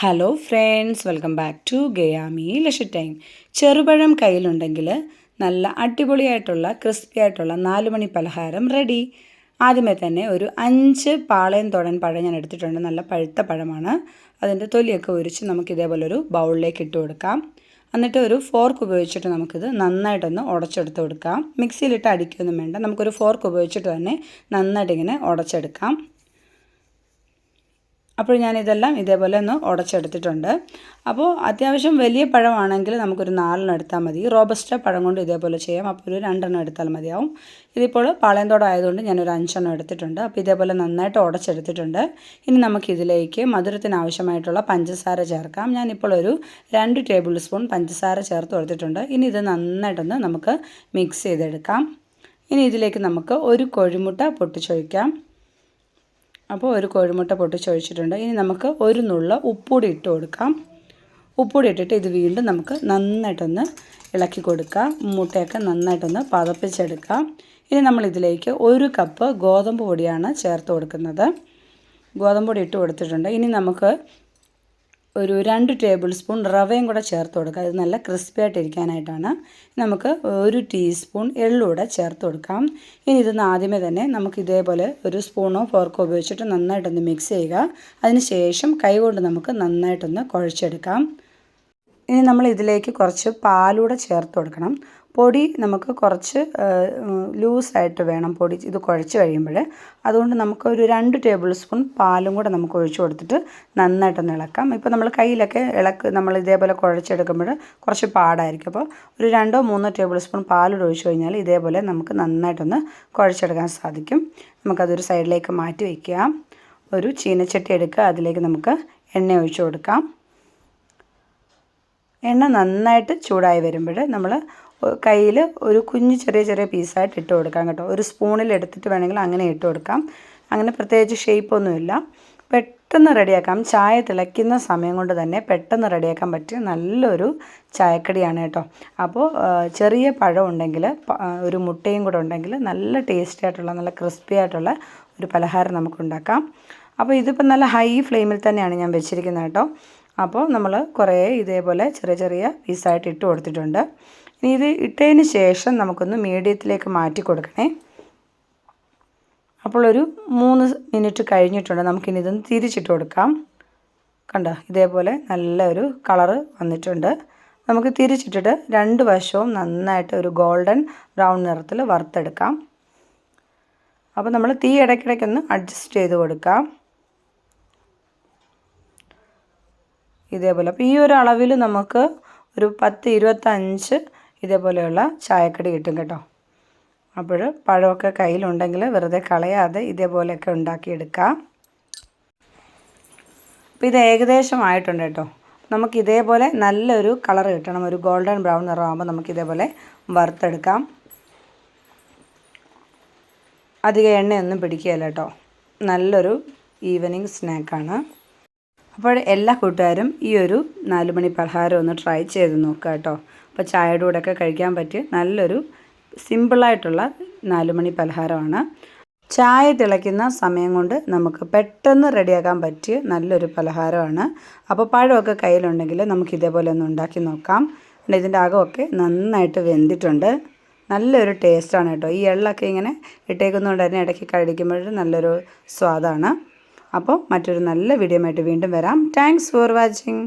Hello friends welcome back to ഗയാമി ലഷ time ചെറുപഴം കയ്യിലുണ്ടെങ്കിൽ നല്ല അടിപൊളിയായിട്ടുള്ള ക്രിസ്പി ആയിട്ടുള്ള നാല് മണി പലഹാരം റെഡി ആദ്യമേ തന്നെ ഒരു അഞ്ച് പാളയം തൊടൻ പഴം ഞാൻ എടുത്തിട്ടുണ്ട്. നല്ല പഴുത്ത പഴമാണ്. അതിന്റെ തൊലിയൊക്കെ ഒരിച്ച് നമുക്ക് ഇതേപോലെ ഒരു ബൗളിലേക്ക് ഇട്ട് കൊടുക്കാം. എന്നിട്ട് ഒരു ഫോർക്ക് ഉപയോഗിച്ചിട്ട് നമുക്കിത് നന്നായിട്ടൊന്ന് ഉടച്ചെടുത്ത് കൊടുക്കാം. മിക്സിയിലിട്ട് അടിക്കുകയൊന്നും വേണ്ട. നമുക്കൊരു ഫോർക്ക് ഉപയോഗിച്ചിട്ട് തന്നെ നന്നായിട്ട് ഇങ്ങനെ ഉടച്ചെടുക്കാം. അപ്പോൾ ഞാൻ ഇതെല്ലാം ഇതേപോലെ ഒന്ന് ഉടച്ചെടുത്തിട്ടുണ്ട്. അപ്പോൾ അത്യാവശ്യം വലിയ പഴമാണെങ്കിൽ നമുക്കൊരു നാലെണ്ണം എടുത്താൽ മതി. റോബസ്റ്റ പഴം കൊണ്ട് ഇതേപോലെ ചെയ്യാം. അപ്പോൾ ഒരു രണ്ടെണ്ണം എടുത്താൽ മതിയാവും. ഇതിപ്പോൾ പാളയന്തോടം ആയതുകൊണ്ട് ഞാനൊരു അഞ്ചെണ്ണം എടുത്തിട്ടുണ്ട്. അപ്പോൾ ഇതേപോലെ നന്നായിട്ട് ഉടച്ചെടുത്തിട്ടുണ്ട്. ഇനി നമുക്കിതിലേക്ക് മധുരത്തിന് ആവശ്യമായിട്ടുള്ള പഞ്ചസാര ചേർക്കാം. ഞാനിപ്പോൾ ഒരു രണ്ട് ടേബിൾ സ്പൂൺ പഞ്ചസാര ചേർത്ത് കൊടുത്തിട്ടുണ്ട്. ഇനി ഇത് നന്നായിട്ടൊന്ന് നമുക്ക് മിക്സ് ചെയ്തെടുക്കാം. ഇനി ഇതിലേക്ക് നമുക്ക് ഒരു കോഴിമുട്ട പൊട്ടിച്ചൊഴിക്കാം. അപ്പോൾ ഒരു കോഴിമുട്ട പൊട്ടിച്ചൊഴിച്ചിട്ടുണ്ട്. ഇനി നമുക്ക് ഒരു നുള്ള ഉപ്പുകൂടി ഇട്ട് കൊടുക്കാം. ഉപ്പുകൂടി ഇട്ടിട്ട് ഇത് വീണ്ടും നമുക്ക് നന്നായിട്ടൊന്ന് ഇളക്കി കൊടുക്കാം. മുട്ടയൊക്കെ നന്നായിട്ടൊന്ന് പതപ്പിച്ചെടുക്കാം. ഇനി നമ്മൾ ഇതിലേക്ക് ഒരു കപ്പ് ഗോതമ്പ് പൊടിയാണ് ചേർത്ത് കൊടുക്കുന്നത്. ഗോതമ്പ് പൊടി ഇട്ട് കൊടുത്തിട്ടുണ്ട്. ഇനി നമുക്ക് ഒരു രണ്ട് ടേബിൾ സ്പൂൺ റവയും കൂടെ ചേർത്ത് കൊടുക്കുക. ഇത് നല്ല ക്രിസ്പി ആയിട്ടിരിക്കാനായിട്ടാണ് നമുക്ക് ഒരു ടീസ്പൂൺ എള്ളൂടെ ചേർത്ത് കൊടുക്കാം. ഇനി ഇതൊന്ന് ആദ്യമേ തന്നെ നമുക്ക് ഇതേപോലെ ഒരു സ്പൂണോ ഫോർക്കോ ഉപയോഗിച്ചിട്ട് നന്നായിട്ടൊന്ന് മിക്സ് ചെയ്യുക. അതിന് ശേഷം കൈകൊണ്ട് നമുക്ക് നന്നായിട്ടൊന്ന് കുഴച്ചെടുക്കാം. ഇനി നമ്മൾ ഇതിലേക്ക് കുറച്ച് പാലൂടെ ചേർത്ത് കൊടുക്കണം. പൊടി നമുക്ക് കുറച്ച് ലൂസായിട്ട് വേണം പൊടി ഇത് കുഴച്ച് കഴിയുമ്പോൾ. അതുകൊണ്ട് നമുക്ക് ഒരു രണ്ട് ടേബിൾ സ്പൂൺ പാലും കൂടെ നമുക്ക് ഒഴിച്ചു കൊടുത്തിട്ട് നന്നായിട്ടൊന്ന് ഇളക്കാം. ഇപ്പോൾ നമ്മൾ കയ്യിലൊക്കെ ഇളക്ക് നമ്മൾ ഇതേപോലെ കുഴച്ചെടുക്കുമ്പോൾ കുറച്ച് പാടായിരിക്കും. അപ്പോൾ ഒരു രണ്ടോ മൂന്നോ ടേബിൾ സ്പൂൺ പാലൂടെ ഒഴിച്ചു കഴിഞ്ഞാൽ ഇതേപോലെ നമുക്ക് നന്നായിട്ടൊന്ന് കുഴച്ചെടുക്കാൻ സാധിക്കും. നമുക്കതൊരു സൈഡിലേക്ക് മാറ്റി വയ്ക്കുക ഒരു ചീനച്ചട്ടി എടുക്കുക. അതിലേക്ക് നമുക്ക് എണ്ണ ഒഴിച്ചു കൊടുക്കാം. എണ്ണ നന്നായിട്ട് ചൂടായി വരുമ്പോൾ നമ്മൾ കയ്യിൽ ഒരു കുഞ്ഞ് ചെറിയ ചെറിയ പീസായിട്ട് ഇട്ട് കൊടുക്കാം കേട്ടോ. ഒരു സ്പൂണിൽ എടുത്തിട്ട് വേണമെങ്കിൽ അങ്ങനെ ഇട്ട് കൊടുക്കാം. അങ്ങനെ പ്രത്യേകിച്ച് ഷേപ്പൊന്നുമില്ല പെട്ടെന്ന് റെഡിയാക്കാം. ചായ തിളയ്ക്കുന്ന സമയം കൊണ്ട് തന്നെ പെട്ടെന്ന് റെഡിയാക്കാൻ പറ്റിയ നല്ലൊരു ചായക്കടിയാണ് കേട്ടോ. അപ്പോൾ ചെറിയ പഴം ഉണ്ടെങ്കിൽ ഒരു മുട്ടയും കൂടെ ഉണ്ടെങ്കിൽ നല്ല ടേസ്റ്റി ആയിട്ടുള്ള നല്ല ക്രിസ്പി ആയിട്ടുള്ള ഒരു പലഹാരം നമുക്ക് ഉണ്ടാക്കാം അപ്പോൾ ഇതിപ്പോൾ നല്ല ഹൈ ഫ്ലെയിമിൽ തന്നെയാണ് ഞാൻ വെച്ചിരിക്കുന്നത് കേട്ടോ. അപ്പോൾ നമ്മൾ കുറേ ഇതേപോലെ ചെറിയ ചെറിയ പീസായിട്ട് ഇട്ട് കൊടുത്തിട്ടുണ്ട്. ഇനി ഇത് ഇട്ടതിന് ശേഷം നമുക്കൊന്ന് മീഡിയത്തിലേക്ക് മാറ്റി കൊടുക്കണേ. അപ്പോൾ ഒരു മൂന്ന് മിനിറ്റ് കഴിഞ്ഞിട്ടുണ്ട്. നമുക്കിനി ഇതൊന്ന് തിരിച്ചിട്ട് കൊടുക്കാം. കണ്ട? ഇതേപോലെ നല്ലൊരു കളറ് വന്നിട്ടുണ്ട്. നമുക്ക് തിരിച്ചിട്ടിട്ട് രണ്ട് വശവും നന്നായിട്ട് ഒരു ഗോൾഡൻ ബ്രൗൺ നിറത്തിൽ വറുത്തെടുക്കാം. അപ്പോൾ നമ്മൾ തീ ഇടയ്ക്കിടയ്ക്കൊന്ന് അഡ്ജസ്റ്റ് ചെയ്ത് കൊടുക്കാം. ഇതേപോലെ. അപ്പോൾ ഈ ഒരു അളവിൽ നമുക്ക് ഒരു പത്ത് ഇരുപത്തഞ്ച് ഇതേപോലെയുള്ള ചായക്കടി കിട്ടും കേട്ടോ. അപ്പോൾ പഴമൊക്കെ കയ്യിലുണ്ടെങ്കിൽ വെറുതെ കളയാതെ ഇതേപോലെയൊക്കെ ഉണ്ടാക്കിയെടുക്കാം. അപ്പോൾ ഇത് ഏകദേശം ആയിട്ടുണ്ട് കേട്ടോ. നമുക്ക് ഇതേപോലെ നല്ലൊരു കളർ കിട്ടണം. ഒരു ഗോൾഡൻ ബ്രൗൺ നിറമാകുമ്പോൾ നമുക്ക് ഇതേപോലെ വറുത്തെടുക്കാം. അധികം എണ്ണയൊന്നും പിടിക്കുകയില്ല കേട്ടോ. നല്ലൊരു ഈവനിങ് സ്നാക്കാണ്. അപ്പോൾ എല്ലാ കൂട്ടുകാരും ഈ ഒരു നാലുമണി പലഹാരം ഒന്ന് ട്രൈ ചെയ്ത് നോക്കുക കേട്ടോ. അപ്പോൾ ചായയുടെ ഒക്കെ കഴിക്കാൻ പറ്റിയ നല്ലൊരു സിമ്പിളായിട്ടുള്ള നാലുമണി പലഹാരമാണ്. ചായ തിളയ്ക്കുന്ന സമയം കൊണ്ട് നമുക്ക് പെട്ടെന്ന് റെഡിയാക്കാൻ പറ്റിയ നല്ലൊരു പലഹാരമാണ്. അപ്പോൾ പഴമൊക്കെ കയ്യിലുണ്ടെങ്കിൽ നമുക്ക് ഇതേപോലെ ഒന്ന് ഉണ്ടാക്കി നോക്കാം. ഇതിന്റെ അകമൊക്കെ നന്നായിട്ട് വെന്തിട്ടുണ്ട്. നല്ലൊരു ടേസ്റ്റാണ് കേട്ടോ. ഈ എള്ളൊക്കെ ഇങ്ങനെ ഇട്ടേക്കുന്നതുകൊണ്ട് തന്നെ ഇടയ്ക്ക് കഴിക്കുമ്പോഴും നല്ലൊരു സ്വാദാണ്. അപ്പോൾ മറ്റൊരു നല്ല വീഡിയോ ആയിട്ട് വീണ്ടും വരാം. Thanks for watching